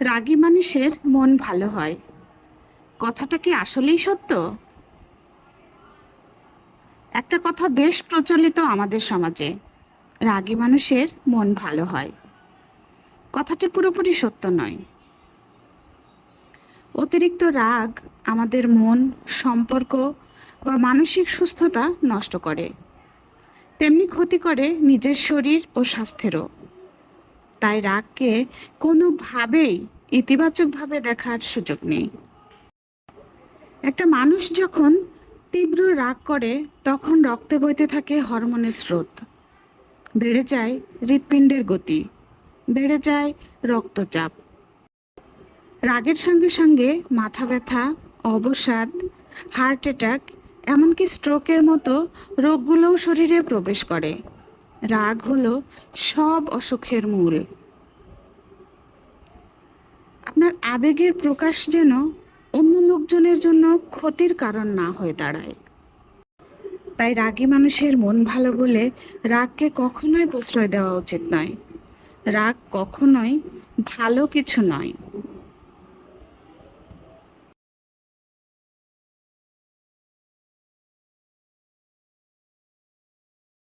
রাগী মানুষের মন ভালো হয়। কথাটা কি আসলেই সত্য? একটা কথা বেশ প্রচলিত আমাদের সমাজে, রাগী মানুষের মন ভালো হয়। কথাটি পুরোপুরি সত্য নয়। অতিরিক্ত রাগ আমাদের মন, সম্পর্ক বা মানসিক সুস্থতা নষ্ট করে। তেমনি ক্ষতি করে নিজের শরীর ও স্বাস্থ্যেরও। তাই রাগকে কোনোভাবেই ইতিবাচকভাবে দেখার সুযোগ নেই। একটা মানুষ যখন তীব্র রাগ করে, তখন রক্তে বইতে থাকে হরমোনের স্রোত। বেড়ে যায় হৃৎপিণ্ডের গতি, বেড়ে যায় রক্তচাপ। রাগের সঙ্গে সঙ্গে মাথা ব্যথা, অবসাদ, হার্ট অ্যাটাক, এমনকি স্ট্রোকের মতো রোগগুলোও শরীরে প্রবেশ করে। রাগ হলো সব অসুখের মূল। আপনার আবেগের প্রকাশ যেন অন্য লোকজনের জন্য ক্ষতির কারণ না হয়ে দাঁড়ায়। তাই রাগী মানুষের মন ভালো বলে রাগকে কখনোই প্রশ্রয় দেওয়া উচিত নয়। রাগ কখনোই ভালো কিছু নয়।